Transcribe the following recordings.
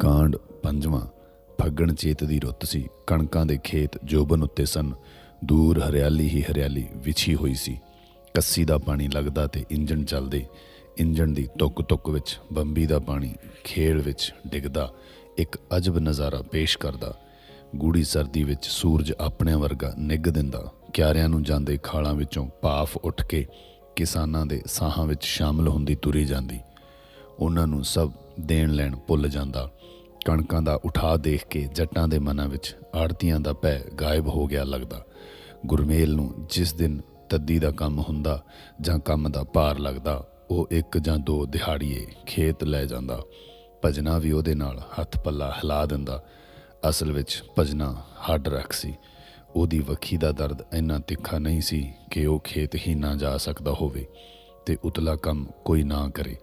ਕਾਂਡ ਪੰਜਵਾਂ, ਫੱਗਣ ਚੇਤ ਦੀ ਰੁੱਤ ਸੀ। ਕਣਕਾਂ ਦੇ ਖੇਤ ਜੋਬਨ ਉੱਤੇ ਸਨ। ਦੂਰ ਹਰਿਆਲੀ ਹੀ ਹਰਿਆਲੀ ਵਿਛੀ ਹੋਈ ਸੀ। ਕੱਸੀ ਦਾ ਪਾਣੀ ਲੱਗਦਾ ਤੇ ਇੰਜਣ ਚੱਲਦੇ। ਇੰਜਣ ਦੀ ਤੁਕ ਤੁਕ ਵਿੱਚ, ਬੰਬੀ ਦਾ ਪਾਣੀ ਖੇਲ ਵਿੱਚ ਡਿੱਗਦਾ, ਇੱਕ ਅਜਬ ਨਜ਼ਾਰਾ ਪੇਸ਼ ਕਰਦਾ। ਗੂੜੀ ਸਰਦੀ ਵਿੱਚ ਸੂਰਜ ਆਪਣੇ ਵਰਗਾ ਨਿੱਘ ਦਿੰਦਾ। ਕਿਆਰਿਆਂ ਨੂੰ ਜਾਂਦੇ ਖਾਲਾਂ ਵਿੱਚੋਂ ਭਾਫ ਉੱਠ ਕੇ ਕਿਸਾਨਾਂ ਦੇ ਸਾਹਾਂ ਵਿੱਚ ਸ਼ਾਮਲ ਹੁੰਦੀ ਤੁਰੀ ਜਾਂਦੀ। ਉਹਨਾਂ ਨੂੰ ਸਭ ਦੇਣ ਲੈਣ ਭੁੱਲ ਜਾਂਦਾ। ਕਣਕਾਂ ਦਾ ਉਠਾ ਦੇਖ ਕੇ ਜੱਟਾਂ ਦੇ ਮਨਾਂ ਵਿੱਚ ਆੜਤੀਆਂ ਦਾ ਪੈ ਗਾਇਬ ਹੋ ਗਿਆ ਲੱਗਦਾ। ਗੁਰਮੇਲ ਨੂੰ ਜਿਸ ਦਿਨ ਤੱਦੀ ਦਾ ਕੰਮ ਹੁੰਦਾ ਜਾਂ ਕੰਮ ਦਾ ਭਾਰ ਲੱਗਦਾ, ਉਹ ਇੱਕ ਜਾਂ ਦੋ ਦਿਹਾੜੀਏ ਖੇਤ ਲੈ ਜਾਂਦਾ। ਭਜਨਾ ਵੀ ਉਹਦੇ ਨਾਲ ਹੱਥ ਪੱਲਾ ਹਿਲਾ ਦਿੰਦਾ। ਅਸਲ ਵਿੱਚ ਭਜਨਾ ਹੱਡ ਰੱਖ ਸੀ। ਉਹਦੀ ਵੱਖੀ ਦਾ ਦਰਦ ਇੰਨਾ ਤਿੱਖਾ ਨਹੀਂ ਸੀ ਕਿ ਉਹ ਖੇਤ ਹੀ ਨਾ ਜਾ ਸਕਦਾ ਹੋਵੇ ਤੇ ਉਤਲਾ ਕੰਮ ਕੋਈ ਨਾ ਕਰੇ।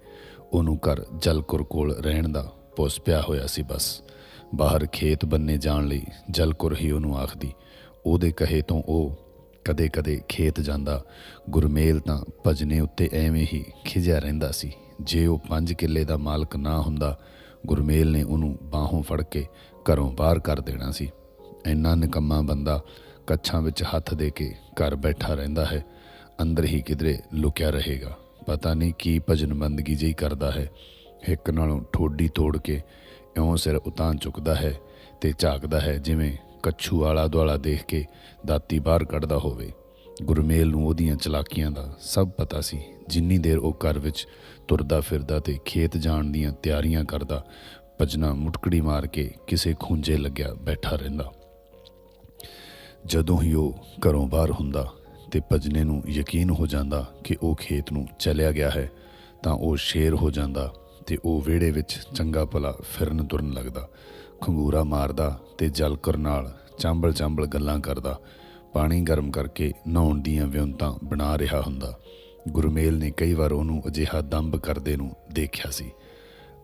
ਉਹਨੂੰ ਘਰ ਜਲਕੁਰ ਕੋਲ ਰਹਿਣ ਦਾ ਪੁੱਸ ਪਿਆ ਹੋਇਆ ਸੀ ਬਸ। ਬਾਹਰ ਖੇਤ ਬੰਨੇ ਜਾਣ ਲਈ ਜਲਕੁਰ ਹੀ ਉਹਨੂੰ ਆਖਦੀ। ਉਹਦੇ ਕਹੇ ਤੋਂ ਉਹ ਕਦੇ-ਕਦੇ ਖੇਤ ਜਾਂਦਾ। ਗੁਰਮੇਲ ਤਾਂ ਭਜਨੇ ਉੱਤੇ ਐਵੇਂ ਹੀ ਖਿਜਿਆ ਰਹਿੰਦਾ ਸੀ। ਜੇ ਉਹ 5 ਕਿੱਲੇ ਦਾ ਮਾਲਕ ਨਾ ਹੁੰਦਾ, ਗੁਰਮੇਲ ਨੇ ਉਹਨੂੰ ਬਾਹੋਂ ਫੜ ਕੇ ਘਰੋਂ ਬਾਹਰ ਕਰ ਦੇਣਾ ਸੀ। ਇੰਨਾ ਨਿਕੰਮਾ ਬੰਦਾ ਕੱਛਾਂ ਵਿੱਚ ਹੱਥ ਦੇ ਕੇ ਘਰ ਬੈਠਾ ਰਹਿੰਦਾ ਹੈ। ਅੰਦਰ ਹੀ ਕਿਧਰੇ ਲੁਕਿਆ ਰਹੇਗਾ। ਪਤਾ ਨਹੀਂ ਕੀ ਭਜਨ ਬੰਦਗੀ ਜਿਹੀ ਕਰਦਾ ਹੈ। ਇੱਕ ਨਾਲੋਂ ਠੋਡੀ ਤੋੜ ਕੇ ਇਉਂ ਸਿਰ ਉਤਾਂ ਚੁੱਕਦਾ ਹੈ ਤੇ ਝਾਕਦਾ ਹੈ ਜਿਵੇਂ ਕੱਛੂ ਆਲਾ ਦੁਆਲਾ ਦੇਖ ਕੇ ਦਾਤੀ ਬਾਹਰ ਕੱਢਦਾ ਹੋਵੇ। ਗੁਰਮੇਲ ਨੂੰ ਉਹਦੀਆਂ ਚਲਾਕੀਆਂ ਦਾ ਸਭ ਪਤਾ ਸੀ। ਜਿੰਨੀ ਦੇਰ ਉਹ ਘਰ ਵਿੱਚ ਤੁਰਦਾ ਫਿਰਦਾ ਤੇ ਖੇਤ ਜਾਣ ਦੀਆਂ ਤਿਆਰੀਆਂ ਕਰਦਾ, ਭਜਨਾ ਮੁਟਕੜੀ ਮਾਰ ਕੇ ਕਿਸੇ ਖੁੰਝੇ ਲੱਗਿਆ ਬੈਠਾ ਰਹਿੰਦਾ। ਜਦੋਂ ਹੀ ਉਹ ਘਰੋਂ ਬਾਹਰ ਹੁੰਦਾ ਤੇ ਭਜਨੇ ਨੂੰ ਯਕੀਨ ਹੋ ਜਾਂਦਾ ਕਿ ਉਹ ਖੇਤ ਨੂੰ ਚਲਿਆ ਗਿਆ ਹੈ, ਤਾਂ ਉਹ ਸ਼ੇਰ ਹੋ ਜਾਂਦਾ ਤੇ ਉਹ ਵਿਹੜੇ ਵਿੱਚ ਚੰਗਾ ਭਲਾ ਫਿਰਨ ਤੁਰਨ ਲੱਗਦਾ। ਖੰਗੂਰਾ ਮਾਰਦਾ ਤੇ ਜਲਕਰ ਨਾਲ ਚਾਂਬਲ ਚਾਂਬਲ ਗੱਲਾਂ ਕਰਦਾ। ਪਾਣੀ ਗਰਮ ਕਰਕੇ ਨਹਾਉਣ ਦੀਆਂ ਵਿਉਂਤਾਂ ਬਣਾ ਰਿਹਾ ਹੁੰਦਾ। ਗੁਰਮੇਲ ਨੇ ਕਈ ਵਾਰ ਉਹਨੂੰ ਅਜਿਹਾ ਦੰਬ ਕਰਦੇ ਨੂੰ ਦੇਖਿਆ ਸੀ।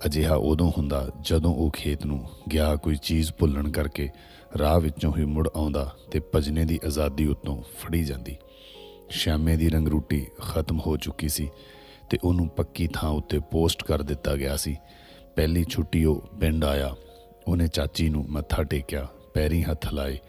ਅਜਿਹਾ ਉਦੋਂ ਹੁੰਦਾ ਜਦੋਂ ਉਹ ਖੇਤ ਨੂੰ ਗਿਆ ਕੋਈ ਚੀਜ਼ ਭੁੱਲਣ ਕਰਕੇ ਰਾਹ ਵਿੱਚੋਂ ਹੀ ਮੁੜ ਆਉਂਦਾ ਤੇ ਭਜਨੇ ਦੀ ਆਜ਼ਾਦੀ ਉਤੋਂ ਫੜੀ ਜਾਂਦੀ। ਸ਼ਾਮੇ ਦੀ ਰੰਗਰੂਟੀ ਖਤਮ ਹੋ ਚੁੱਕੀ ਸੀ। ਤੇ ਉਹਨੂੰ ਪੱਕੀ ਥਾਂ ਉੱਤੇ ਪੋਸਟ ਕਰ ਦਿੱਤਾ ਗਿਆ ਸੀ। ਪਹਿਲੀ ਛੁੱਟੀ ਉਹ ਪਿੰਡ ਆਇਆ। ਉਹਨੇ ਚਾਚੀ ਨੂੰ ਮੱਥਾ ਟੇਕਿਆ, ਪੈਰੀ ਹੱਥ ਲਾਏ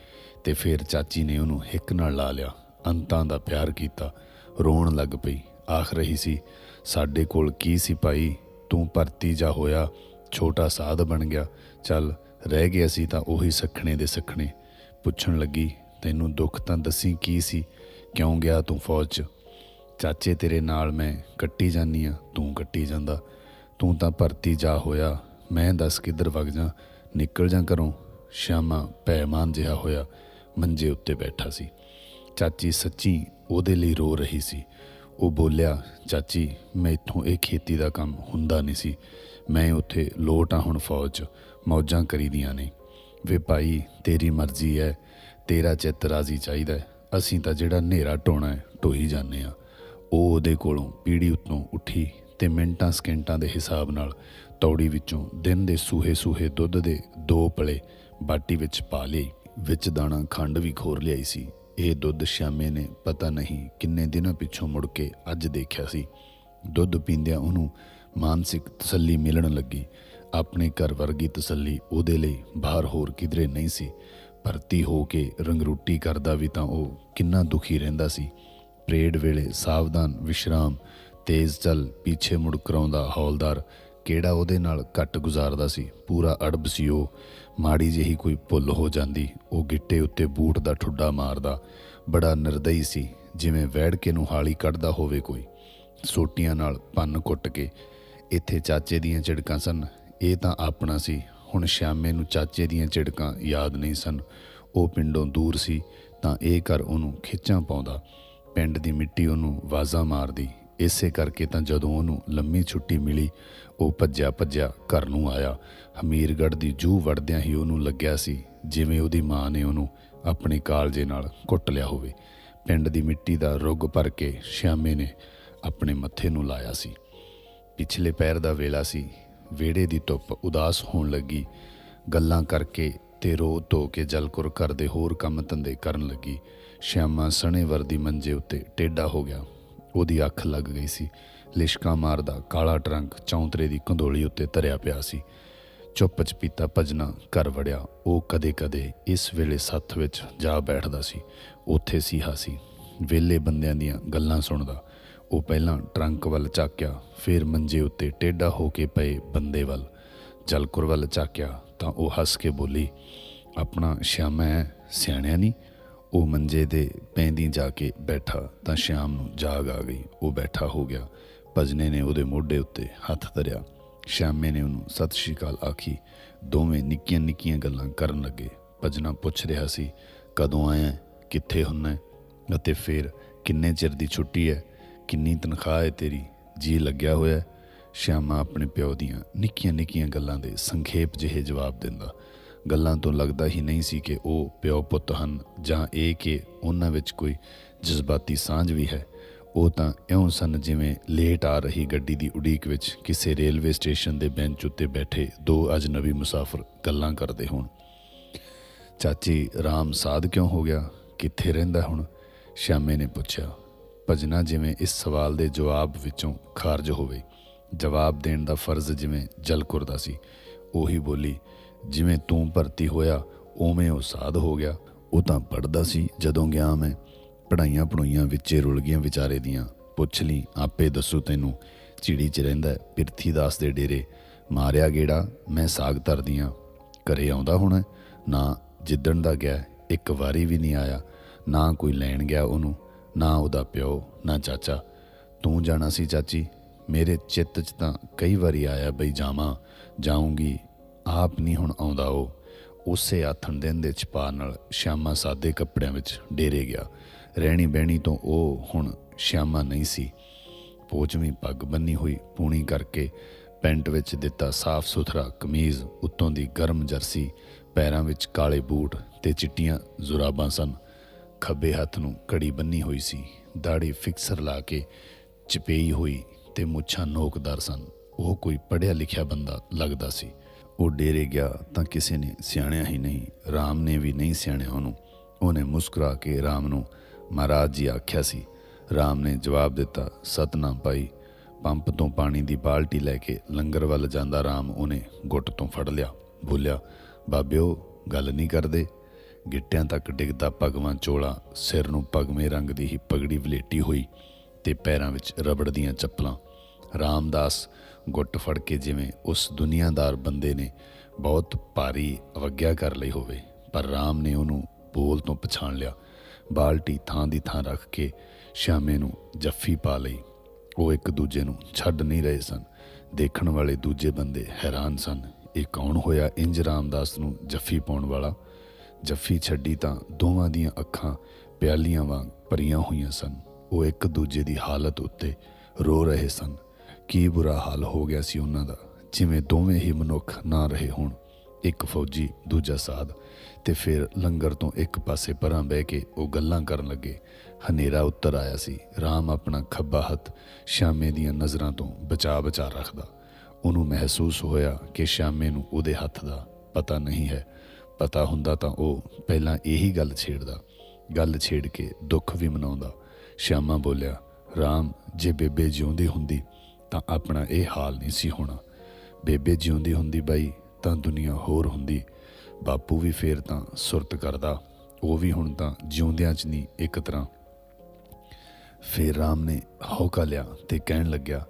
ਤੇ ਫਿਰ ਚਾਚੀ ਨੇ ਉਹਨੂੰ ਹਿੱਕ ਨਾਲ ਲਾ ਲਿਆ। ਅੰਤਾਂ ਦਾ ਪਿਆਰ ਕੀਤਾ। ਰੋਣ ਲੱਗ ਪਈ। ਆਖ ਰਹੀ ਸੀ, ਸਾਡੇ ਕੋਲ ਕੀ ਸੀ ਭਾਈ? ਤੂੰ ਭਰਤੀ ਜਾ ਹੋਇਆ, ਛੋਟਾ ਸਾਧ ਬਣ ਗਿਆ। ਚੱਲ, ਰਹਿ ਗਿਆ ਸੀ ਤਾਂ ਉਹੀ ਸਖਣੇ ਦੇ ਸਖਣੇ। ਪੁੱਛਣ ਲੱਗੀ, ਤੈਨੂੰ ਦੁੱਖ ਤਾਂ ਦੱਸੀ ਕੀ ਸੀ? ਕਿਉਂ ਗਿਆ ਤੂੰ ਫੌਜ 'ਚ? ਚਾਚੇ ਤੇਰੇ ਨਾਲ ਮੈਂ ਕੱਟੀ ਜਾਨੀ ਆ ਤੂੰ ਕੱਟੀ ਜਾਂਦਾ। ਤੂੰ ਤਾਂ ਭਰਤੀ ਜਾ ਹੋਇਆ। ਮੈਂ ਦੱਸ ਕਿੱਧਰ ਵਗ ਜਾ। ਨਿਕਲ ਜਾ ਘਰੋਂ। ਸ਼ਾਮਾ ਪੈਮਾਨ ਜਿਹਾ ਹੋਇਆ। ਮੰਜੇ ਉੱਤੇ ਬੈਠਾ ਸੀ। ਚਾਚੀ ਸੱਚੀ ਉਹਦੇ ਲਈ ਰੋ ਰਹੀ ਸੀ। ਉਹ ਬੋਲਿਆ, ਚਾਚੀ ਮੈਥੋਂ ਇਹ ਖੇਤੀ ਦਾ ਕੰਮ ਹੁੰਦਾ ਨਹੀਂ ਸੀ। ਮੈਂ ਉੱਥੇ ਲੋਟ ਆ ਹੁਣ ਫੌਜ। 'ਚ ਮੌਜਾਂ ਕਰੀਦੀਆਂ ਨੇ। ਵੇ ਭਾਈ, ਤੇਰੀ ਮਰਜ਼ੀ ਹੈ। ਤੇਰਾ ਚਿੱਤ ਰਾਜ਼ੀ ਚਾਹੀਦਾ ਅਸੀਂ ਤਾਂ ਜਿਹੜਾ ਹਨੇਰਾ ਢੋਣਾ ਹੈ ਢੋਈ ਜਾਂਦੇ ਆ ਉਹ ਉਹਦੇ ਕੋਲੋਂ ਪੀੜੀ ਉੱਤੋਂ ਉੱਠੀ ਤੇ ਮਿੰਟਾਂ ਸਕਿੰਟਾਂ ਦੇ ਹਿਸਾਬ ਨਾਲ ਤੌੜੀ ਵਿੱਚੋਂ ਦਿਨ ਦੇ ਸੂਹੇ ਸੂਹੇ ਦੁੱਧ ਦੇ ਦੋ ਪਲੇ ਬਾਟੀ ਵਿੱਚ ਪਾ ਲਈ, ਵਿੱਚ ਦਾਣਾ ਖੰਡ ਵੀ ਖੋਰ ਲਿਆਈ ਸੀ। ਇਹ ਦੁੱਧ ਸ਼ਾਮੇ ਨੇ ਪਤਾ ਨਹੀਂ ਕਿੰਨੇ ਦਿਨਾਂ ਪਿੱਛੋਂ ਮੁੜ ਕੇ ਅੱਜ ਦੇਖਿਆ ਸੀ। ਦੁੱਧ ਪੀਂਦਿਆਂ ਉਹਨੂੰ ਮਾਨਸਿਕ ਤਸੱਲੀ ਮਿਲਣ ਲੱਗੀ। ਆਪਣੇ ਘਰ ਵਰਗੀ ਤਸੱਲੀ ਉਹਦੇ ਲਈ ਬਾਹਰ ਹੋਰ ਕਿਧਰੇ ਨਹੀਂ ਸੀ। ਭਰਤੀ ਹੋ ਕੇ ਰੰਗਰੂਟੀ ਕਰਦਾ ਵੀ ਤਾਂ ਉਹ ਕਿੰਨਾ ਦੁਖੀ ਰਹਿੰਦਾ ਸੀ। ਪਰੇਡ ਵੇਲੇ ਸਾਵਧਾਨ, ਵਿਸ਼ਰਾਮ, ਤੇਜ਼ ਚੱਲ ਪਿੱਛੇ ਮੁੜ ਕਰਾਉਂਦਾ ਹੌਲਦਾਰ। ਕਿਹੜਾ ਉਹਦੇ ਨਾਲ ਘੱਟ ਗੁਜ਼ਾਰਦਾ ਸੀ? ਪੂਰਾ ਅੜਬ ਸੀ ਉਹ। ਮਾੜੀ ਜਿਹੀ ਕੋਈ ਭੁੱਲ ਹੋ ਜਾਂਦੀ। ਉਹ ਗਿੱਟੇ ਉੱਤੇ ਬੂਟ ਦਾ ਠੁੱਡਾ ਮਾਰਦਾ। ਬੜਾ ਨਿਰਦਈ ਸੀ, ਜਿਵੇਂ ਵੈੜ ਕੇ ਨੂੰ ਹਾਲੀ ਕੱਢਦਾ ਹੋਵੇ ਕੋਈ। ਸੋਟੀਆਂ ਨਾਲ ਪੰਨ ਕੁੱਟ ਕੇ ਇੱਥੇ ਚਾਚੇ ਦੀਆਂ ਝਿੜਕਾਂ ਸਨ। ਇਹ ਤਾਂ ਆਪਣਾ ਸੀ। ਹੁਣ ਸ਼ਾਮੇ ਨੂੰ ਚਾਚੇ ਦੀਆਂ ਝਿੜਕਾਂ ਯਾਦ ਨਹੀਂ ਸਨ। ਉਹ ਪਿੰਡੋਂ ਦੂਰ ਸੀ ਤਾਂ ਇਹ ਕਰ ਉਹਨੂੰ ਖਿੱਚਾਂ ਪਾਉਂਦਾ। ਪਿੰਡ ਦੀ ਮਿੱਟੀ ਉਹਨੂੰ ਵਾਜ਼ਾਂ ਮਾਰਦੀ। ਇਸੇ ਕਰਕੇ ਤਾਂ ਜਦੋਂ ਉਹਨੂੰ ਲੰਮੀ ਛੁੱਟੀ ਮਿਲੀ, ਉਹ ਭੱਜਿਆ ਭੱਜਿਆ ਘਰ ਨੂੰ ਆਇਆ। ਹਮੀਰਗੜ੍ਹ ਦੀ ਜੂਹ ਵੜਦਿਆਂ ਹੀ ਉਹਨੂੰ ਲੱਗਿਆ ਸੀ, ਜਿਵੇਂ ਉਹਦੀ ਮਾਂ ਨੇ ਉਹਨੂੰ ਆਪਣੇ ਕਾਲਜੇ ਨਾਲ ਕੁੱਟ ਲਿਆ ਹੋਵੇ। ਪਿੰਡ ਦੀ ਮਿੱਟੀ ਦਾ ਰੁੱਗ ਭਰ ਕੇ ਸ਼ਾਮੇ ਨੇ ਆਪਣੇ ਮੱਥੇ ਨੂੰ ਲਾਇਆ ਸੀ। ਪਿਛਲੇ ਪੈਰ ਦਾ ਵੇਲਾ ਸੀ। ਵਿਹੜੇ ਦੀ ਧੁੱਪ ਉਦਾਸ ਹੋਣ ਲੱਗੀ। ਗੱਲਾਂ ਕਰਕੇ ਤੇ ਰੋ ਧੋ ਕੇ ਜਲਕੁਰ ਕਰਦੇ ਹੋਰ ਕੰਮ ਧੰਦੇ ਕਰਨ ਲੱਗੀ। ਸ਼ਿਆਮਾ ਸਣੇ ਵਰਦੀ ਮੰਜੇ ਉੱਤੇ ਟੇਡਾ ਹੋ ਗਿਆ। ਉਹਦੀ ਅੱਖ ਲੱਗ ਗਈ ਸੀ। ਲਿਸ਼ਕਾ ਮਾਰਦਾ ਕਾਲਾ ਟਰੰਕ ਚੌਂਤਰੇ ਦੀ ਕੰਧੋਲੀ ਉੱਤੇ ਧਰਿਆ ਪਿਆ ਸੀ। ਚੁੱਪ ਚਪੀਤਾ ਭਜਨਾ ਘਰ ਵੜਿਆ। ਉਹ ਕਦੇ-ਕਦੇ ਇਸ ਵੇਲੇ ਸੱਥ ਵਿੱਚ ਜਾ ਬੈਠਦਾ ਸੀ। ਉੱਥੇ ਸੀ। ਹਾਸੀ ਵੇਲੇ ਬੰਦਿਆਂ ਦੀਆਂ ਗੱਲਾਂ ਸੁਣਦਾ। ਉਹ ਪਹਿਲਾਂ ਟਰੰਕ ਵੱਲ ਝਾਕਿਆ, ਫਿਰ ਮੰਜੇ ਉੱਤੇ ਟੇਢਾ ਹੋ ਕੇ ਪਏ ਬੰਦੇ ਵੱਲ। ਜਲਕੁਰ ਵੱਲ ਝਾਕਿਆ ਤਾਂ ਉਹ ਹੱਸ ਕੇ ਬੋਲੀ, ਆਪਣਾ ਸ਼ਿਆਮਾ ਹੈ, ਸਿਆਣਿਆ ਨਹੀਂ ਉਹ ਮੰਜੇ ਦੇ ਪੈਂਦੀ ਜਾ ਕੇ ਬੈਠਾ ਤਾਂ ਸ਼ਾਮ ਨੂੰ ਜਾਗ ਆ ਗਈ। ਉਹ ਬੈਠਾ ਹੋ ਗਿਆ। ਭਜਨੇ ਨੇ ਉਹਦੇ ਮੋਢੇ ਉੱਤੇ ਹੱਥ ਧਰਿਆ। ਸ਼ਾਮੇ ਨੇ ਉਹਨੂੰ ਸਤਿ ਸ਼੍ਰੀ ਅਕਾਲ ਆਖੀ। ਦੋਵੇਂ ਨਿੱਕੀਆਂ ਨਿੱਕੀਆਂ ਗੱਲਾਂ ਕਰਨ ਲੱਗੇ। ਭਜਨਾ ਪੁੱਛ ਰਿਹਾ ਸੀ, ਕਦੋਂ ਆਇਆ ਕਿੱਥੇ ਹੁੰਨਾ ਅਤੇ ਫਿਰ, ਕਿੰਨੇ ਚਿਰ ਦੀ ਛੁੱਟੀ ਹੈ? ਕਿੰਨੀ ਤਨਖਾਹ ਹੈ ਤੇਰੀ? ਜੀ ਲੱਗਿਆ ਹੋਇਆ ਹੈ? ਸ਼ਿਆਮਾ ਆਪਣੇ ਪਿਓ ਦੀਆਂ ਨਿੱਕੀਆਂ ਨਿੱਕੀਆਂ ਗੱਲਾਂ ਦੇ ਸੰਖੇਪ ਜਿਹੇ ਜਵਾਬ ਦਿੰਦਾ। ਗੱਲਾਂ ਤੋਂ ਲੱਗਦਾ ਹੀ ਨਹੀਂ ਸੀ ਕਿ ਉਹ ਪਿਓ ਪੁੱਤ ਹਨ ਜਾਂ ਇਹ ਕਿ ਉਹਨਾਂ ਵਿੱਚ ਕੋਈ ਜਜ਼ਬਾਤੀ ਸਾਂਝ ਵੀ ਹੈ। ਉਹ ਤਾਂ ਇਉਂ ਸਨ ਜਿਵੇਂ ਲੇਟ ਆ ਰਹੀ ਗੱਡੀ ਦੀ ਉਡੀਕ ਵਿੱਚ ਕਿਸੇ ਰੇਲਵੇ ਸਟੇਸ਼ਨ ਦੇ ਬੈਂਚ ਉੱਤੇ ਬੈਠੇ ਦੋ ਅਜਨਬੀ ਮੁਸਾਫਰ ਗੱਲਾਂ ਕਰਦੇ ਹੋਣ। ਚਾਚੀ, ਰਾਮ ਸਾਧ ਕਿਉਂ ਹੋ ਗਿਆ? ਕਿੱਥੇ ਰਹਿੰਦਾ ਹੁਣ? ਸ਼ਾਮੇ ਨੇ ਪੁੱਛਿਆ। ਭਜਨਾ ਜਿਵੇਂ ਇਸ ਸਵਾਲ ਦੇ ਜਵਾਬ ਵਿੱਚੋਂ ਖਾਰਜ ਹੋਵੇ। ਜਵਾਬ ਦੇਣ ਦਾ ਫਰਜ਼ ਜਿਵੇਂ ਜਲਕੁਰ ਦਾ ਸੀ। ਉਹੀ ਬੋਲੀ ਜਿਵੇਂ ਤੂੰ ਭਰਤੀ ਹੋਇਆ, ਉਵੇਂ ਉਹ ਸਾਧ ਹੋ ਗਿਆ। ਉਹ ਤਾਂ ਪੜਦਾ ਸੀ ਜਦੋਂ ਗਿਆ ਮੈਂ। ਪੜਾਈਆਂ ਪੜੋਈਆਂ ਵਿੱਚੇ ਰੁਲ ਗਈਆਂ ਵਿਚਾਰੇ ਦੀਆਂ। ਪੁੱਛ ਲਈ, ਆਪੇ ਦੱਸੂ ਤੈਨੂੰ ਚਿੜੀ ਚ ਰਹਿੰਦਾ ਪਿਰਥੀ ਦਾਸ ਦੇ ਡੇਰੇ। ਮਾਰਿਆ ਗੇੜਾ, ਮੈਂ ਸਾਗ ਧਰਦੀਆਂ ਘਰੇ ਆਉਂਦਾ ਹੁਣ ਨਾ, ਜਿੱਦਣ ਦਾ ਗਿਆ, ਇੱਕ ਵਾਰੀ ਵੀ ਨਹੀਂ ਆਇਆ। ਨਾ ਕੋਈ ਲੈਣ ਗਿਆ ਉਹਨੂੰ, ਨਾ ਉਹਦਾ ਪਿਓ, ਨਾ ਚਾਚਾ। ਤੂੰ ਜਾਣਾ ਸੀ ਚਾਚੀ? ਮੇਰੇ ਚਿੱਤ 'ਚ ਤਾਂ ਕਈ ਵਾਰੀ ਆਇਆ ਬਈ ਜਾਵਾਂ, ਜਾਊਂਗੀ ਆਪ ਨਹੀਂ ਹੁਣ ਆਉਂਦਾ ਉਹ। ਉਸੇ ਆਥਣ ਦਿਨ ਦੇ ਛਪਾ ਨਾਲ ਸ਼ਾਮਾ ਸਾਦੇ ਕੱਪੜਿਆਂ ਵਿੱਚ ਡੇਰੇ ਗਿਆ। ਰਹਿਣੀ ਬਹਿਣੀ ਤੋਂ ਉਹ ਹੁਣ ਸ਼ਾਮਾ ਨਹੀਂ ਸੀ। ਪੋਚਵੀਂ ਪੱਗ ਬੰਨੀ ਹੋਈ ਪੂਣੀ ਕਰਕੇ ਪੈਂਟ ਵਿੱਚ ਦਿੱਤਾ ਸਾਫ਼ ਸੁਥਰਾ ਕਮੀਜ਼ ਉੱਤੋਂ ਦੀ ਗਰਮ ਜਰਸੀ, ਪੈਰਾਂ ਵਿੱਚ ਕਾਲੇ ਬੂਟ ਤੇ ਚਿੱਟੀਆਂ ਜ਼ੁਰਾਬਾਂ ਸਨ। ਖੱਬੇ ਹੱਥ ਨੂੰ ਕੜੀ ਬੰਨੀ ਹੋਈ ਸੀ। ਦਾੜੀ ਫਿਕਸਰ ਲਾ ਕੇ ਚਪੇਈ ਹੋਈ ਤੇ ਮੁੱਛਾਂ ਨੋਕਦਾਰ ਸਨ। ਉਹ ਕੋਈ ਪੜ੍ਹਿਆ ਲਿਖਿਆ ਬੰਦਾ ਲੱਗਦਾ ਸੀ। ਉਹ ਡੇਰੇ ਗਿਆ ਤਾਂ ਕਿਸੇ ਨੇ ਸਿਆਣਿਆ ਹੀ ਨਹੀਂ, ਰਾਮ ਨੇ ਵੀ ਨਹੀਂ ਸਿਆਣਿਆ ਉਹਨੂੰ। ਉਹਨੇ ਮੁਸਕਰਾ ਕੇ ਰਾਮ ਨੂੰ, ਮਹਾਰਾਜ ਜੀ ਆਖਿਆ ਸੀ। ਰਾਮ ਨੇ ਜਵਾਬ ਦਿੱਤਾ, ਸਤਨਾਮ ਭਾਈ, ਪੰਪ ਤੋਂ ਪਾਣੀ ਦੀ ਬਾਲਟੀ ਲੈ ਕੇ ਲੰਗਰ ਵੱਲ ਜਾਂਦਾ ਰਾਮ ਉਹਨੇ ਗੁੱਟ ਤੋਂ ਫੜ ਲਿਆ। ਬੋਲਿਆ, ਬਾਬਿਓ, ਗੱਲ ਨਹੀਂ ਕਰਦੇ? ਗਿੱਟਿਆਂ ਤੱਕ ਡਿੱਗਦਾ ਭਗਵਾਨ ਚੋਲਾ ਸਿਰ ਨੂੰ ਪਗਮੇ ਰੰਗ ਦੀ ਹੀ ਪਗੜੀ ਵਲੇਟੀ ਹੋਈ ਤੇ ਪੈਰਾਂ ਵਿੱਚ ਰਬੜ ਦੀਆਂ ਚੱਪਲਾਂ। ਰਾਮਦਾਸ ਗੁੱਟ ਫੜ ਕੇ ਜਿਵੇਂ ਉਸ ਦੁਨੀਆਦਾਰ ਬੰਦੇ ਨੇ ਬਹੁਤ ਭਾਰੀ ਅਵਗਿਆ ਕਰ ਲਈ ਹੋਵੇ, ਪਰ ਰਾਮ ਨੇ ਉਹਨੂੰ ਬੋਲ ਤੋਂ ਪਛਾਣ ਲਿਆ। ਬਾਲਟੀ ਥਾਂ ਦੀ ਥਾਂ ਰੱਖ ਕੇ ਸ਼ਾਮੇ ਨੂੰ ਜੱਫੀ ਪਾ ਲਈ। ਉਹ ਇੱਕ ਦੂਜੇ ਨੂੰ ਛੱਡ ਨਹੀਂ ਰਹੇ ਸਨ। ਦੇਖਣ ਵਾਲੇ ਦੂਜੇ ਬੰਦੇ ਹੈਰਾਨ ਸਨ, ਇਹ ਕੌਣ ਹੋਇਆ ਇੰਜ ਰਾਮਦਾਸ ਨੂੰ ਜੱਫੀ ਪਾਉਣ ਵਾਲਾ? ਜੱਫੀ ਛੱਡੀ ਤਾਂ ਦੋਵਾਂ ਦੀਆਂ ਅੱਖਾਂ ਪਿਆਲੀਆਂ ਵਾਂਗ ਭਰੀਆਂ ਹੋਈਆਂ ਸਨ। ਉਹ ਇੱਕ ਦੂਜੇ ਦੀ ਹਾਲਤ ਉੱਤੇ ਰੋ ਰਹੇ ਸਨ। ਕੀ ਬੁਰਾ ਹਾਲ ਹੋ ਗਿਆ ਸੀ ਉਹਨਾਂ ਦਾ? ਜਿਵੇਂ ਦੋਵੇਂ ਹੀ ਮਨੁੱਖ ਨਾ ਰਹੇ ਹੋਣ। ਇੱਕ ਫੌਜੀ, ਦੂਜਾ ਸਾਧ। ਤੇ ਫਿਰ ਲੰਗਰ ਤੋਂ ਇੱਕ ਪਾਸੇ ਪਰਾਂ ਬਹਿ ਕੇ ਉਹ ਗੱਲਾਂ ਕਰਨ ਲੱਗੇ। ਹਨੇਰਾ ਉੱਤਰ ਆਇਆ ਸੀ। ਰਾਮ ਆਪਣਾ ਖੱਬਾ ਹੱਥ ਸ਼ਾਮੇ ਦੀਆਂ ਨਜ਼ਰਾਂ ਤੋਂ ਬਚਾ ਬਚਾ ਰੱਖਦਾ। ਉਹਨੂੰ ਮਹਿਸੂਸ ਹੋਇਆ ਕਿ ਸ਼ਾਮੇ ਨੂੰ ਉਹਦੇ ਹੱਥ ਦਾ ਪਤਾ ਨਹੀਂ ਹੈ। ਪਤਾ ਹੁੰਦਾ ਤਾਂ ਉਹ ਪਹਿਲਾਂ ਇਹੀ ਗੱਲ ਛੇੜਦਾ। ਗੱਲ ਛੇੜ ਕੇ ਦੁੱਖ ਵੀ ਮਨਾਉਂਦਾ। ਸ਼ਾਮਾ ਬੋਲਿਆ, ਰਾਮ, ਜੇ ਬੇਬੇ ਜਿਉਂਦੀ ਹੁੰਦੀ ਤਾਂ ਆਪਣਾ ਇਹ ਹਾਲ ਨਹੀਂ ਸੀ ਹੋਣਾ। ਬੇਬੇ ਜਿਉਂਦੀ ਹੁੰਦੀ ਬਾਈ, ਤਾਂ ਦੁਨੀਆ ਹੋਰ ਹੁੰਦੀ। ਬਾਪੂ ਵੀ ਫੇਰ ਤਾਂ ਸੁਰਤ ਕਰਦਾ, ਉਹ ਵੀ ਹੁਣ ਤਾਂ ਜਿਉਂਦਿਆਂ 'ਚ ਨਹੀਂ ਇੱਕ ਤਰ੍ਹਾਂ। ਫੇਰ ਰਾਮ ਨੇ ਹੌਕਾ ਲਿਆ ਤੇ ਕਹਿਣ ਲੱਗਿਆ,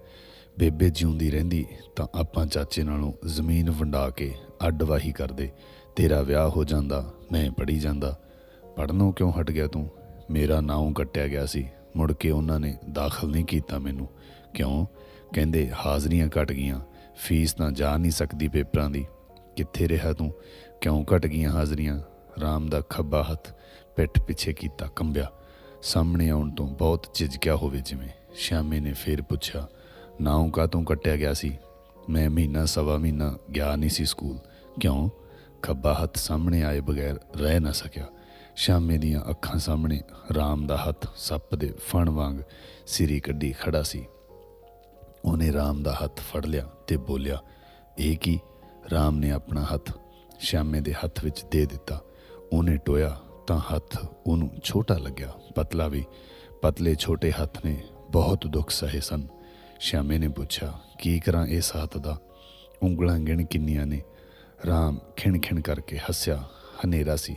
ਬੇਬੇ ਜਿਉਂਦੀ ਰਹਿੰਦੀ, ਤਾਂ ਆਪਾਂ ਚਾਚੇ ਨਾਲੋਂ ਜ਼ਮੀਨ ਵੰਡਾ ਕੇ ਅੱਡ ਵਾਹੀ ਕਰਦੇ ਤੇਰਾ ਵਿਆਹ ਹੋ ਜਾਂਦਾ, ਮੈਂ ਪੜੀ ਜਾਂਦਾ। ਪੜਨੋਂ ਕਿਉਂ ਹਟ ਗਿਆ ਤੂੰ? ਮੇਰਾ ਨਾਮ ਕੱਟਿਆ ਗਿਆ ਸੀ, ਮੁੜ ਕੇ ਉਹਨਾਂ ਨੇ ਦਾਖਲ ਨਹੀਂ ਕੀਤਾ ਮੈਨੂੰ। ਕਿਉਂ? ਕਹਿੰਦੇ, ਹਾਜ਼ਰੀਆਂ ਘਟ ਗਈਆਂ। ਫੀਸ ਤਾਂ ਜਾ ਨਹੀਂ ਸਕਦੀ ਪੇਪਰਾਂ ਦੀ। ਕਿੱਥੇ ਰਿਹਾ ਤੂੰ? ਕਿਉਂ ਘਟ ਗਈਆਂ ਹਾਜ਼ਰੀਆਂ? ਰਾਮ ਦਾ ਖੱਬਾ ਹੱਥ ਪਿੱਠ ਪਿੱਛੇ ਕੀਤਾ ਕੰਬਿਆ। ਸਾਹਮਣੇ ਆਉਣ ਤੋਂ ਬਹੁਤ ਝਿਜਕਿਆ ਹੋਵੇ ਜਿਵੇਂ। ਸ਼ਾਮੇ ਨੇ ਫੇਰ ਪੁੱਛਿਆ, ਨਾਉ ਕਾ ਤੋਂ ਕੱਟਿਆ ਗਿਆ ਸੀ? ਮੈਂ ਮਹੀਨਾ, ਸਵਾ ਮਹੀਨਾ ਗਿਆ ਨਹੀਂ ਸੀ ਸਕੂਲ। ਕਿਉਂ? ਖੱਬਾ ਹੱਥ ਸਾਹਮਣੇ ਆਏ ਬਗੈਰ ਰਹਿ ਨਾ ਸਕਿਆ। ਸ਼ਾਮੇ ਦੀਆਂ ਅੱਖਾਂ ਸਾਹਮਣੇ ਰਾਮ ਦਾ ਹੱਥ ਸੱਪ ਦੇ ਫਣ ਵਾਂਗ ਸਿਰੀ ਕੱਢੀ ਖੜਾ ਸੀ। ਉਹਨੇ ਰਾਮ ਦਾ ਹੱਥ ਫੜ ਲਿਆ ਤੇ ਬੋਲਿਆ, ਇਹ ਕੀ? ਰਾਮ ਨੇ ਆਪਣਾ ਹੱਥ ਸ਼ਾਮੇ ਦੇ ਹੱਥ ਵਿੱਚ ਦੇ ਦਿੱਤਾ। ਉਹਨੇ ਟੋਇਆ ਤਾਂ ਹੱਥ ਉਹਨੂੰ ਛੋਟਾ ਲੱਗਿਆ। ਪਤਲਾ ਵੀ, ਪਤਲੇ ਛੋਟੇ ਹੱਥ ਨੇ ਬਹੁਤ ਦੁੱਖ ਸਹੇ ਸਨ। ਸ਼ਾਮੇ ਨੇ ਪੁੱਛਿਆ, ਕੀ ਕਰਾਂ ਇਸ ਹੱਥ ਦਾ? ਉਂਗਲਾਂ ਗਿਣ ਕਿੰਨੀਆਂ ਨੇ? ਰਾਮ ਖਿਣ ਖਿਣ ਕਰਕੇ ਹੱਸਿਆ। ਹਨੇਰਾ ਸੀ।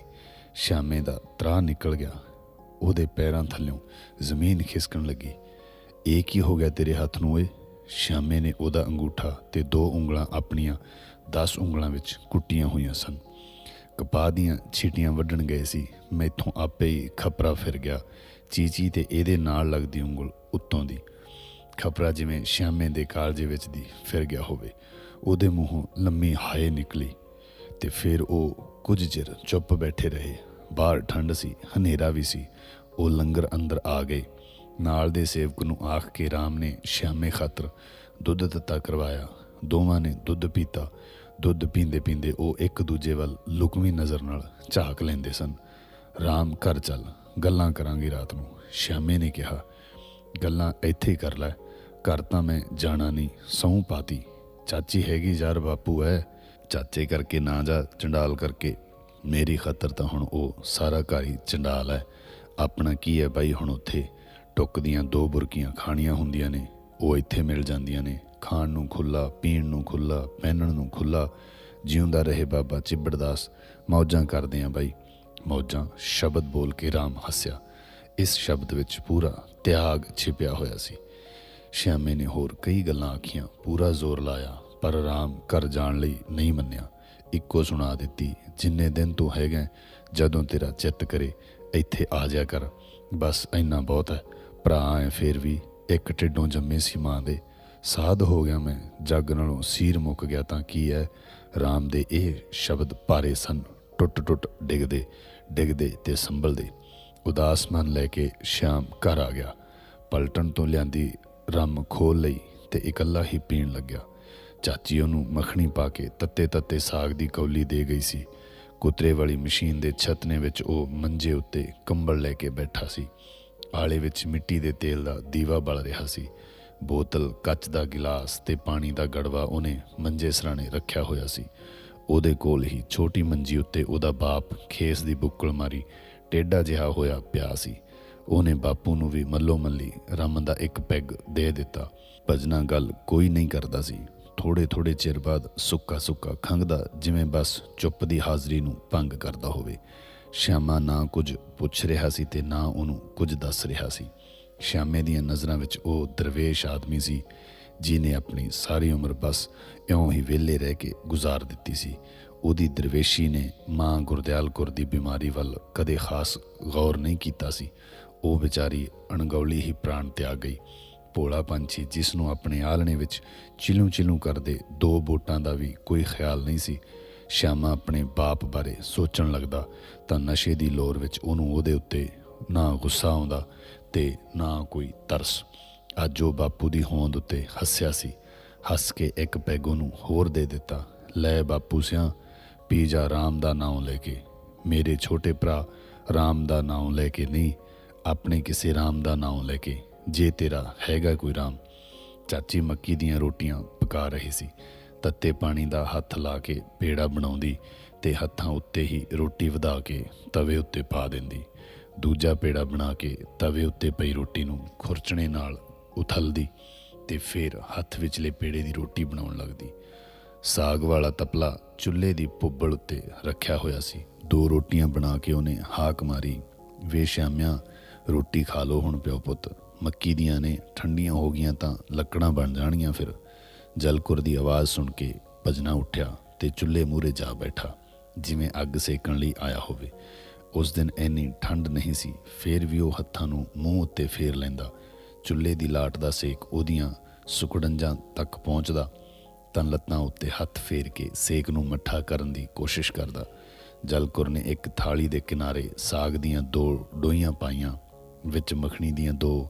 ਸ਼ਾਮੇ ਦਾ ਤਰਾ ਨਿਕਲ ਗਿਆ। ਉਹਦੇ ਪੈਰਾਂ ਥੱਲਿਓਂ ਜ਼ਮੀਨ ਖਿਸਕਣ ਲੱਗੀ। ਇਹ ਕੀ ਹੋ ਗਿਆ ਤੇਰੇ ਹੱਥ ਨੂੰ ਓਏ? ਸ਼ਾਮੇ ਨੇ ਉਹਦਾ ਅੰਗੂਠਾ ਤੇ ਦੋ ਉਂਗਲਾਂ ਆਪਣੀਆਂ 10 ਉਂਗਲਾਂ ਵਿੱਚ ਕੁੱਟੀਆਂ ਹੋਈਆਂ ਸਨ। ਕਪਾਹ ਦੀਆਂ ਛੀਟੀਆਂ ਵੱਢਣ ਗਏ ਸੀ। ਮੈਥੋਂ ਆਪੇ ਹੀ ਖਪਰਾ ਫਿਰ ਗਿਆ। ਚੀਚੀ ਤੇ ਇਹਦੇ ਨਾਲ ਲੱਗਦੀ ਉਂਗਲ ਉੱਤੋਂ ਦੀ। ਖਪਰਾ ਜਿਵੇਂ ਸ਼ਾਮੇ ਦੇ ਕਾਲਜੇ ਵਿੱਚ ਦੀ ਫਿਰ ਗਿਆ ਹੋਵੇ। ਉਹਦੇ ਮੂੰਹੋਂ ਲੰਮੀ ਹਾਏ ਨਿਕਲੀ ਤੇ ਫਿਰ ਉਹ ਕੁਝ ਚਿਰ ਚੁੱਪ ਬੈਠੇ ਰਹੇ। ਬਾਹਰ ਠੰਡ ਸੀ, ਹਨੇਰਾ ਵੀ ਸੀ। ਉਹ ਲੰਗਰ ਅੰਦਰ ਆ ਗਏ। ਨਾਲ ਦੇ ਸੇਵਕ ਨੂੰ ਆਖ ਕੇ ਰਾਮ ਨੇ ਸ਼ਾਮੇ ਖਾਤਰ ਦੁੱਧ ਦਿੱਤਾ, ਕਰਵਾਇਆ। ਦੋਵਾਂ ਨੇ ਦੁੱਧ ਪੀਤਾ। ਦੁੱਧ ਪੀਂਦੇ ਪੀਂਦੇ ਉਹ ਇੱਕ ਦੂਜੇ ਵੱਲ ਲੁਕਵੀਂ ਨਜ਼ਰ ਨਾਲ ਝਾਕ ਲੈਂਦੇ ਸਨ। ਰਾਮ, ਘਰ ਚੱਲ, ਗੱਲਾਂ ਕਰਾਂਗੇ ਰਾਤ ਨੂੰ ਸ਼ਾਮੇ ਨੇ ਕਿਹਾ। ਗੱਲਾਂ ਇੱਥੇ ਕਰ ਲੈ, ਘਰ ਤਾਂ ਮੈਂ ਜਾਣਾ ਨਹੀਂ, ਸਹੁੰ ਪਾਤੀ। ਚਾਚੀ ਹੈਗੀ ਯਾਰ ਬਾਪੂ ਐ। ਚਾਚੇ ਕਰਕੇ ਨਾ ਜਾ, ਚੰਡਾਲ ਕਰਕੇ। ਮੇਰੀ ਖਾਤਰ ਤਾਂ ਹੁਣ ਉਹ ਸਾਰਾ ਘਰ ਹੀ ਚੰਡਾਲ ਐ। ਆਪਣਾ ਕੀ ਐ ਬਾਈ ਹੁਣ ਉੱਥੇ? ਟੁੱਕ ਦੀਆਂ ਦੋ ਬੁਰਕੀਆਂ ਖਾਣੀਆਂ ਹੁੰਦੀਆਂ ਨੇ, ਉਹ ਇੱਥੇ ਮਿਲ ਜਾਂਦੀਆਂ ਨੇ। ਖਾਣ ਨੂੰ ਖੁੱਲਾ ਪੀਣ ਨੂੰ ਖੁੱਲਾ ਪਹਿਨਣ ਨੂੰ ਖੁੱਲਾ ਜਿਉਂਦਾ ਰਹੇ ਬਾਬਾ ਚਿੱਬੜਦਾਸ ਮੌਜਾਂ ਕਰਦੇ ਆਂ ਬਾਈ। ਮੌਜਾਂ ਸ਼ਬਦ ਬੋਲ ਕੇ ਰਾਮ ਹੱਸਿਆ। ਇਸ ਸ਼ਬਦ ਵਿੱਚ ਪੂਰਾ ਤਿਆਗ ਛਿਪਿਆ ਹੋਇਆ ਸੀ। ਸ਼ਿਆਮੇ ਨੇ ਹੋਰ ਕਈ ਗੱਲਾਂ ਆਖੀਆਂ, ਪੂਰਾ ਜ਼ੋਰ ਲਾਇਆ, ਪਰ ਰਾਮ ਘਰ ਜਾਣ ਲਈ ਨਹੀਂ ਮੰਨਿਆ। ਇੱਕੋ ਸੁਣਾ ਦਿੱਤੀ, ਜਿੰਨੇ ਦਿਨ ਤੂੰ ਹੈਗਾ, ਜਦੋਂ ਤੇਰਾ ਚਿੱਤ ਕਰੇ, ਇੱਥੇ ਆ ਜਾ ਕਰ। ਬਸ ਇੰਨਾ ਬਹੁਤ ਹੈ। ਭਰਾ ਐ, ਫੇਰ ਵੀ ਇੱਕ ਢਿੱਡੋਂ ਜੰਮੇ ਸੀ ਮਾਂ ਦੇ। ਸਾਧ ਹੋ ਗਿਆ ਮੈਂ, ਜੱਗ ਨਾਲੋਂ ਸੀਰ ਮੁੱਕ ਗਿਆ ਤਾਂ ਕੀ ਹੈ ਰਾਮ ਦੇ ਇਹ ਸ਼ਬਦ ਭਾਰੇ ਸਨ, ਟੁੱਟ ਟੁੱਟ ਡਿੱਗਦੇ ਡਿੱਗਦੇ ਤੇ ਸੰਭਲਦੇ। ਉਦਾਸ ਮਨ ਲੈ ਕੇ ਸ਼ਾਮ ਘਰ ਆ ਗਿਆ। ਪਲਟਣ ਤੋਂ ਲਿਆਂਦੀ ਰੰਮ ਖੋਲ ਲਈ ਤੇ ਇਕੱਲਾ ਹੀ ਪੀਣ ਲੱਗਿਆ। ਚਾਚੀ ਉਹਨੂੰ ਮੱਖਣੀ ਪਾ ਕੇ ਤੱਤੇ ਤੱਤੇ ਸਾਗ ਦੀ ਕੌਲੀ ਦੇ ਗਈ ਸੀ। ਕੁਤਰੇ ਵਾਲੀ ਮਸ਼ੀਨ ਦੇ ਛਤਨੇ ਵਿੱਚ ਉਹ ਮੰਜੇ ਉੱਤੇ ਕੰਬਲ ਲੈ ਕੇ ਬੈਠਾ ਸੀ। ਆਲੇ ਵਿੱਚ ਮਿੱਟੀ ਦੇ ਤੇਲ ਦਾ ਦੀਵਾ ਬਲ ਰਿਹਾ ਸੀ। ਬੋਤਲ, ਕੱਚ ਦਾ ਗਿਲਾਸ ਤੇ ਪਾਣੀ ਦਾ ਗੜਵਾ ਉਹਨੇ ਮੰਜੇ ਸਰਾਣੇ ਰੱਖਿਆ ਹੋਇਆ ਸੀ। ਉਹਦੇ ਕੋਲ ਹੀ ਛੋਟੀ ਮੰਜੀ ਉੱਤੇ ਉਹਦਾ ਬਾਪ ਖੇਸ ਦੀ ਬੁੱਕਲ ਮਾਰੀ ਟੇਡਾ ਜਿਹਾ ਹੋਇਆ ਪਿਆ ਸੀ। ਉਹਨੇ ਬਾਪੂ ਨੂੰ ਵੀ ਮੱਲੋ ਮੱਲੀ ਰਮਨ ਦਾ ਇੱਕ ਪੈਗ ਦੇ ਦਿੱਤਾ। ਭਜਨਾ ਗੱਲ ਕੋਈ ਨਹੀਂ ਕਰਦਾ ਸੀ। ਥੋੜੇ ਥੋੜੇ ਚਿਰ ਬਾਅਦ ਸੁੱਕਾ ਸੁੱਕਾ ਖੰਗਦਾ ਜਿਵੇਂ ਬਸ ਚੁੱਪ ਦੀ ਹਾਜ਼ਰੀ ਨੂੰ ਭੰਗ ਕਰਦਾ ਹੋਵੇ। ਸ਼ਾਮਾ ਨਾ ਕੁਝ ਪੁੱਛ ਰਿਹਾ ਸੀ ਤੇ ਨਾ ਉਹਨੂੰ ਕੁਝ ਦੱਸ ਰਿਹਾ ਸੀ। ਸ਼ਾਮੇ ਦੀਆਂ ਨਜ਼ਰਾਂ ਵਿੱਚ ਉਹ ਦਰਵੇਸ਼ ਆਦਮੀ ਸੀ ਜਿਨੇ ਆਪਣੀ ਸਾਰੀ ਉਮਰ ਬਸ ਇਉਂ ਹੀ ਵਿਹਲੇ ਰਹਿ ਕੇ ਗੁਜ਼ਾਰ ਦਿੱਤੀ ਸੀ। ਉਹਦੀ ਦਰਵੇਸ਼ੀ ਨੇ ਮਾਂ ਗੁਰਦਿਆਲ ਕੌਰ ਦੀ ਬਿਮਾਰੀ ਵੱਲ ਕਦੇ ਖਾਸ ਗੌਰ ਨਹੀਂ ਕੀਤਾ ਸੀ। ਉਹ ਵਿਚਾਰੀ ਅਣਗੌਲੀ ਹੀ ਪ੍ਰਾਣ ਤਿਆਗ ਗਈ। ਭੋਲਾ ਪੰਛੀ ਜਿਸ ਨੂੰ ਆਪਣੇ ਆਲਣੇ ਵਿੱਚ ਚਿਲੂ ਚਿਲੂ ਕਰਦੇ ਦੋ ਬੋਟਾਂ ਦਾ ਵੀ ਕੋਈ ਖਿਆਲ ਨਹੀਂ ਸੀ ਸ਼ਾਮਾ ਆਪਣੇ ਬਾਪ ਬਾਰੇ ਸੋਚਣ ਲੱਗਦਾ ਤਾਂ ਨਸ਼ੇ ਦੀ ਲੋਰ ਵਿੱਚ ਉਹਨੂੰ ਉਹਦੇ ਉੱਤੇ ਨਾ ਗੁੱਸਾ ਆਉਂਦਾ ਤੇ ਨਾ ਕੋਈ ਤਰਸ। ਅੱਜ ਉਹ ਬਾਪੂ ਦੀ ਹੋਂਦ ਉੱਤੇ ਹੱਸਿਆ ਸੀ। ਹੱਸ ਕੇ ਇੱਕ ਪੈਗੋ ਨੂੰ ਹੋਰ ਦੇ ਦਿੱਤਾ। ਲੈ ਬਾਪੂ ਸਿਆ ਪੀ ਜਾ ਰਾਮ ਦਾ ਨਾਮ ਲੈ ਕੇ। ਮੇਰੇ ਛੋਟੇ ਭਰਾ, ਰਾਮ ਦਾ ਨਾਮ ਲੈ ਕੇ ਨਹੀਂ, ਆਪਣੇ ਕਿਸੇ ਰਾਮ ਦਾ ਨਾਮ ਲੈ ਕੇ। ਜੇ ਤੇਰਾ ਹੈਗਾ ਕੋਈ ਰਾਮ। ਚਾਚੀ ਮੱਕੀ ਦੀਆਂ ਰੋਟੀਆਂ ਪਕਾ ਰਹੀ ਸੀ। ਤੱਤੇ ਪਾਣੀ ਦਾ ਹੱਥ ਲਾ ਕੇ ਪੇੜਾ ਬਣਾਉਂਦੀ ਤੇ ਹੱਥਾਂ ਉੱਤੇ ਹੀ ਰੋਟੀ ਵਧਾ ਕੇ ਤਵੇ ਉੱਤੇ ਪਾ ਦਿੰਦੀ। ਦੂਜਾ ਪੇੜਾ ਬਣਾ ਕੇ ਤਵੇ ਉੱਤੇ ਪਈ ਰੋਟੀ ਨੂੰ ਖੁਰਚਣੇ ਨਾਲ ਉਥਲਦੀ ਤੇ ਫਿਰ ਹੱਥ ਵਿਚਲੇ ਪੇੜੇ ਦੀ ਰੋਟੀ ਬਣਾਉਣ ਲੱਗਦੀ। ਸਾਗ ਵਾਲਾ ਤਪਲਾ ਚੁੱਲ੍ਹੇ ਦੀ ਪੁੱਬਲ ਉੱਤੇ ਰੱਖਿਆ ਹੋਇਆ ਸੀ। ਦੋ ਰੋਟੀਆਂ ਬਣਾ ਕੇ ਉਹਨੇ ਹਾਕ ਮਾਰੀ ਵੇ ਸ਼ਾਮਿਆਂ ਰੋਟੀ ਖਾ ਲੋ ਹੁਣ ਪਿਓ ਪੁੱਤ। ਮੱਕੀ ਦੀਆਂ ਨੇ, ਠੰਡੀਆਂ ਹੋ ਗਈਆਂ ਤਾਂ ਲੱਕੜਾਂ ਬਣ ਜਾਣਗੀਆਂ ਫਿਰ। ਜਲਕੁਰ ਦੀ ਆਵਾਜ਼ ਸੁਣ ਕੇ ਭਜਨਾ ਉੱਠਿਆ ਤੇ ਚੁੱਲ੍ਹੇ ਮੂਹਰੇ ਜਾ ਬੈਠਾ, ਜਿਵੇਂ ਅੱਗ ਸੇਕਣ ਲਈ ਆਇਆ ਹੋਵੇ। ਉਸ ਦਿਨ ਇੰਨੀ ਠੰਡ ਨਹੀਂ ਸੀ, ਫੇਰ ਵੀ ਉਹ ਹੱਥਾਂ ਨੂੰ ਮੂੰਹ ਉੱਤੇ ਫੇਰ ਲੈਂਦਾ। ਚੁੱਲ੍ਹੇ ਦੀ ਲਾਟ ਦਾ ਸੇਕ ਉਹਦੀਆਂ ਸੁਕੜੰਜਾਂ ਤੱਕ ਪਹੁੰਚਦਾ, ਤਾਂ ਲੱਤਾਂ ਉੱਤੇ ਹੱਥ ਫੇਰ ਕੇ ਸੇਕ ਨੂੰ ਮੱਠਾ ਕਰਨ ਦੀ ਕੋਸ਼ਿਸ਼ ਕਰਦਾ। ਜਲਕੁਰ ਨੇ ਇੱਕ ਥਾਲੀ ਦੇ ਕਿਨਾਰੇ ਸਾਗ ਦੀਆਂ ਦੋ ਡੋਈਆਂ ਪਾਈਆਂ, ਵਿੱਚ ਮੱਖਣੀ ਦੀਆਂ ਦੋ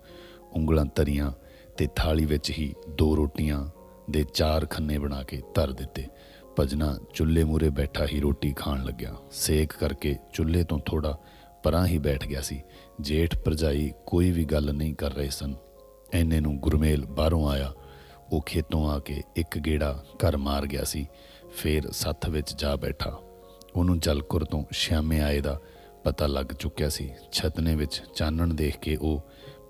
ਉਂਗਲਾਂ ਧਰੀਆਂ ਤੇ ਥਾਲੀ ਵਿੱਚ ਹੀ ਦੋ ਰੋਟੀਆਂ ਦੇ ਚਾਰ ਖੰਨੇ ਬਣਾ ਕੇ ਧਰ ਦਿੱਤੇ। ਭਜਨਾ ਚੁੱਲ੍ਹੇ ਮੂਰੇ ਬੈਠਾ ਹੀ ਰੋਟੀ ਖਾਣ ਲੱਗਿਆ। ਸੇਕ ਕਰਕੇ ਚੁੱਲ੍ਹੇ ਤੋਂ ਥੋੜਾ ਪਰਾਂ ਹੀ ਬੈਠ ਗਿਆ ਸੀ। ਜੇਠ ਪਰਜਾਈ ਕੋਈ ਵੀ ਗੱਲ ਨਹੀਂ ਕਰ ਰਹੇ ਸਨ। ਐਨੇ ਨੂੰ ਗੁਰਮੇਲ ਬਾਹਰੋਂ ਆਇਆ। ਉਹ ਖੇਤੋਂ ਆ ਕੇ ਇੱਕ ਗੇੜਾ ਘਰ ਮਾਰ ਗਿਆ ਸੀ। ਫੇਰ ਸੱਥ ਵਿੱਚ ਜਾ ਬੈਠਾ। ਉਹਨੂੰ ਜਲਕੁਰ ਤੋਂ ਸ਼ਾਮੇ ਆਏ ਦਾ ਪਤਾ ਲੱਗ ਚੁੱਕਿਆ ਸੀ। ਛਤਨੇ ਵਿੱਚ ਚਾਨਣ ਦੇਖ ਕੇ ਉਹ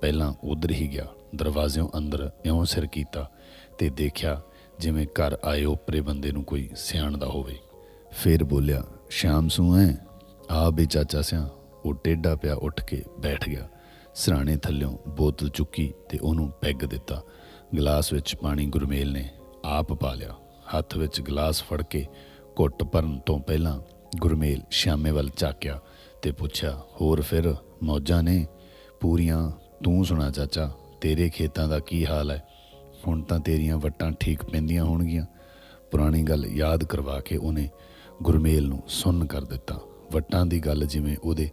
ਪਹਿਲਾਂ ਉਧਰ ਹੀ ਗਿਆ। ਦਰਵਾਜ਼ਿਓਂ ਅੰਦਰ ਇਉਂ ਸਿਰ ਕੀਤਾ। ਤੇ ਦੇਖਿਆ ਜਿਵੇਂ ਘਰ ਆਏ ਓਪਰੇ ਬੰਦੇ ਨੂੰ ਕੋਈ ਸਿਆਣਦਾ ਹੋਵੇ। ਫੇਰ ਬੋਲਿਆ, ਸ਼ਾਮ ਸੂ ਐ? ਆ ਬੇ ਚਾਚਾ ਸਿਆ ਉਹ ਟੇਢਾ ਪਿਆ ਉੱਠ ਕੇ ਬੈਠ ਗਿਆ। ਸਰਾਣੇ ਥੱਲਿਓਂ ਬੋਤਲ ਚੁੱਕੀ ਤੇ ਉਹਨੂੰ ਪੈਗ ਦਿੱਤਾ। ਗਲਾਸ ਵਿੱਚ ਪਾਣੀ ਗੁਰਮੇਲ ਨੇ ਆਪ ਪਾ ਲਿਆ। ਹੱਥ ਵਿੱਚ ਗਲਾਸ ਫੜ ਕੇ ਘੁੱਟ ਭਰਨ ਤੋਂ ਪਹਿਲਾਂ ਗੁਰਮੇਲ ਸ਼ਾਮੇ ਵੱਲ ਝਾਕਿਆ ਤੇ ਪੁੱਛਿਆ, ਹੋਰ ਫਿਰ ਮੌਜਾਂ ਨੇ? ਪੂਰੀਆਂ ਤੂੰ ਸੁਣਾ ਚਾਚਾ, ਤੇਰੇ ਖੇਤਾਂ ਦਾ ਕੀ ਹਾਲ ਹੈ? ਹੁਣ ਤਾਂ ਤੇਰੀਆਂ ਵੱਟਾਂ ਠੀਕ ਪੈਂਦੀਆਂ ਹੋਣਗੀਆਂ ਪੁਰਾਣੀ ਗੱਲ ਯਾਦ ਕਰਵਾ ਕੇ ਉਹਨੇ ਗੁਰਮੇਲ ਨੂੰ ਸੁੰਨ ਕਰ ਦਿੱਤਾ ਵੱਟਾਂ ਦੀ ਗੱਲ ਜਿਵੇਂ ਉਹਦੇ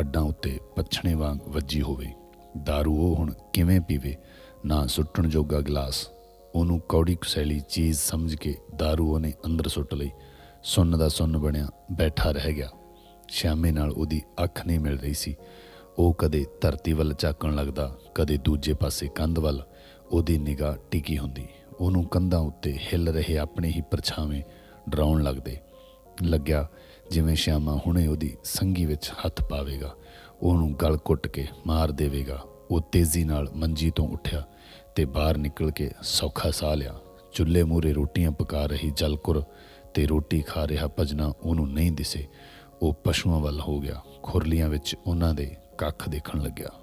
ਹੱਡਾਂ ਉੱਤੇ ਪੱਛਣੇ ਵਾਂਗ ਵੱਜੀ ਹੋਵੇ दारू ਉਹ ਹੁਣ ਕਿਵੇਂ ਪੀਵੇ ਨਾ ਸੁੱਟਣ ਜੋਗਾ ਗਲਾਸ ਉਹਨੂੰ ਕੌੜੀ ਕੁਸੈਲੀ ਚੀਜ਼ ਸਮਝ ਕੇ दारू ਉਹਨੇ ਅੰਦਰ ਸੁੱਟ ਲਈ ਸੁੰਨ ਦਾ ਸੁੰਨ ਬਣਿਆ ਬੈਠਾ ਰਹਿ ਗਿਆ ਸ਼ਾਮੇ ਨਾਲ ਉਹਦੀ ਅੱਖ ਨਹੀਂ ਮਿਲ ਰਹੀ ਸੀ ਉਹ ਕਦੇ ਧਰਤੀ ਵੱਲ ਝਾਕਣ ਲੱਗਦਾ, ਕਦੇ ਦੂਜੇ ਪਾਸੇ ਕੰਧ ਵੱਲ, ਉਹਦੀ ਨਿਗਾਹ ਟਿਕੀ ਹੁੰਦੀ। ਉਹਨੂੰ ਕੰਧਾਂ ਉੱਤੇ ਹਿੱਲ ਰਹੇ ਆਪਣੇ ਹੀ ਪਰਛਾਵੇਂ ਡਰਾਉਣ ਲੱਗਦੇ। ਲੱਗਿਆ ਜਿਵੇਂ ਸ਼ਾਮਾ ਹੁਣੇ ਉਹਦੀ ਸੰਗੀ ਵਿੱਚ ਹੱਥ ਪਾਵੇਗਾ। ਉਹਨੂੰ ਗਲ ਕੁੱਟ ਕੇ ਮਾਰ ਦੇਵੇਗਾ। ਉਹ ਤੇਜ਼ੀ ਨਾਲ ਮੰਜੀ ਤੋਂ ਉੱਠਿਆ ਤੇ ਬਾਹਰ ਨਿਕਲ ਕੇ ਸੌਖਾ ਸਾਹ ਲਿਆ। ਚੁੱਲ੍ਹੇ ਮੂਰੇ ਰੋਟੀਆਂ ਪਕਾ ਰਹੀ ਜਲਕੁਰ ਤੇ ਰੋਟੀ ਖਾ ਰਿਹਾ ਭਜਨਾ ਉਹਨੂੰ ਨਹੀਂ ਦਿਸੇ। ਉਹ ਪਸ਼ੂਆਂ ਵੱਲ ਹੋ ਗਿਆ। ਖੁਰਲੀਆਂ ਵਿੱਚ ਉਹਨਾਂ ਦੇ ਕੱਖ ਦੇਖਣ ਲੱਗਿਆ।